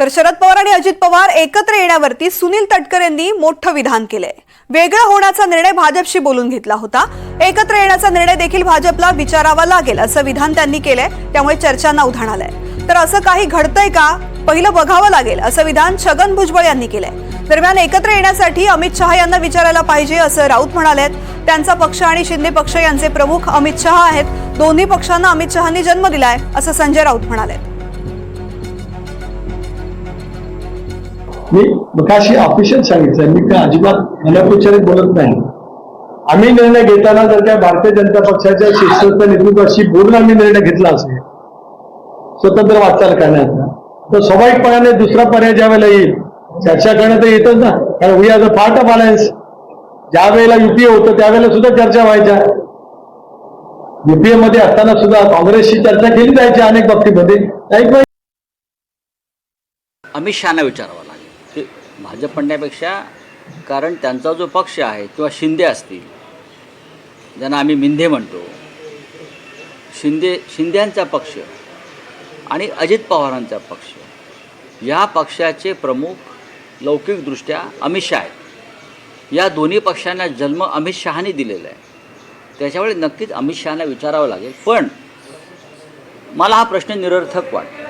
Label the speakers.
Speaker 1: तर शरद पवार आणि अजित पवार एकत्र येण्यावरती सुनील तटकर यांनी मोठं विधान केलंय. वेगळं होण्याचा निर्णय भाजपशी बोलून घेतला होता. एकत्र येण्याचा निर्णय देखील भाजपला विचारावा लागेल असं विधान त्यांनी केलंय त्यामुळे चर्चांना उधाण आलंय. तर असं काही घडतंय का? पहिलं बघावं लागेल असं विधान छगन भुजबळ यांनी केलंय. दरम्यान एकत्र येण्यासाठी अमित शहा यांना विचारायला पाहिजे असं राऊत म्हणाले त्यांचा पक्ष आणि शिंदे पक्ष यांचे प्रमुख अमित शहा आहेत. दोन्ही पक्षांना अमित शहांनी जन्म दिलाय असं संजय राऊत म्हणाले
Speaker 2: मी मगाशी ऑफिशियल सांगितलं मी काय अजिबात अनौपचारिक बोलत नाही. आम्ही निर्णय घेताना जर काय भारतीय जनता पक्षाच्या शिक्षक नेतृत्वाशी बोलून आम्ही निर्णय घेतला असेल स्वतंत्र वाटचाल करण्याचा तर स्वाभाविकपणाने दुसरा पर्याय ज्या वेळेला येईल चर्चा करण्यात येतच ना. कारण we are a part of alliance ज्या वेळेला युपीए होतं त्यावेळेला सुद्धा चर्चा व्हायच्या. युपीए मध्ये असताना सुद्धा काँग्रेसशी चर्चा केली जायची अनेक बाबतीमध्ये.
Speaker 3: अमित शहाना विचारावा भाजप म्हणण्यापेक्षा कारण त्यांचा जो पक्ष आहे किंवा शिंदे असतील ज्यांना आम्ही मिंधे म्हणतो शिंदे शिंद्यांचा पक्ष आणि अजित पवारांचा पक्ष या पक्षाचे प्रमुख लौकिकदृष्ट्या अमित शहा आहेत. या दोन्ही पक्षांना जन्म अमित शहाने दिलेला आहे. त्याच्यामुळे नक्कीच अमित शहाना विचारावं लागेल. पण मला हा प्रश्न निरर्थक वाटतो.